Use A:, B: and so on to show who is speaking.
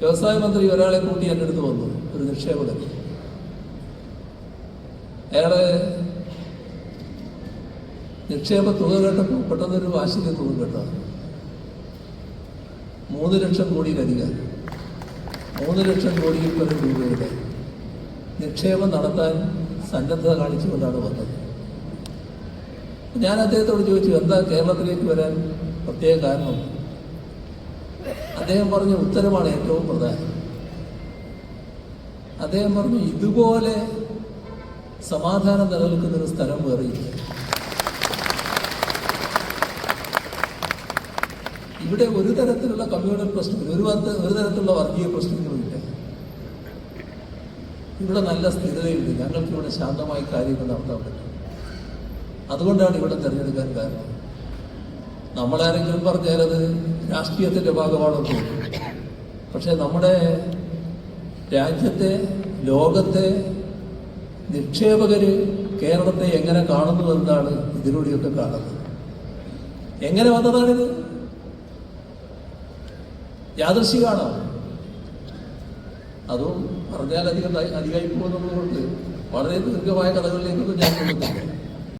A: വ്യവസായ മന്ത്രി ഒരാളെ കൂട്ടി എന്റെ അടുത്ത് വന്നു ഒരു നിക്ഷേപകൻ. അയാളെ നിക്ഷേപ തുക കേട്ടപ്പോൾ പെട്ടെന്നൊരു വാശിക്ക് തുക കേട്ടോ. മൂന്ന് ലക്ഷം കോടിയിലധികം മൂന്ന് ലക്ഷം കോടിയിൽ പരം രൂപയുടെ. നിക്ഷേപം നടത്താൻ സന്നദ്ധത കാണിച്ചുകൊണ്ടാണ് വന്നത്. ഞാൻ അദ്ദേഹത്തോട് ചോദിച്ചു എന്താ കേരളത്തിലേക്ക് വരാൻ പ്രത്യേക കാരണം? അദ്ദേഹം പറഞ്ഞ ഉത്തരമാണ് ഏറ്റവും പ്രധാനം. അദ്ദേഹം പറഞ്ഞു ഇതുപോലെ സമാധാനം നിലനിൽക്കുന്ന ഒരു സ്ഥലം വേറെയില്ല ഇവിടെ ഒരു തരത്തിലുള്ള കമ്മ്യൂണൽ പ്രശ്നങ്ങൾ ഒരു ഒരു തരത്തിലുള്ള വർഗീയ പ്രശ്നങ്ങളുമില്ല. ഇവിടെ നല്ല സ്ഥിരതയുണ്ട്. ഞങ്ങൾക്ക് ഇവിടെ ശാന്തമായി കാര്യങ്ങൾ നടത്താൻ പറ്റും. അതുകൊണ്ടാണ് ഇവിടെ തിരഞ്ഞെടുക്കാൻ കാരണം. നമ്മളാരെങ്കിലും പറഞ്ഞാൽ അത് രാഷ്ട്രീയത്തിന്റെ ഭാഗമാണെന്ന് തോന്നുന്നു. പക്ഷെ നമ്മുടെ രാജ്യത്തെ ലോകത്തെ നിക്ഷേപകര് കേരളത്തെ എങ്ങനെ കാണുന്നു എന്നാണ് ഇതിലൂടെയൊക്കെ കാണുന്നത്. എങ്ങനെ വന്നതാണിത്? യാദൃശികാണോ? അതും പറഞ്ഞാൽ അധികം അധികമായി പോകുന്നതുകൊണ്ട് വളരെ ദീർഘമായ കഥകളിലേക്കൊന്നും ഞാൻ പോകുന്നില്ല.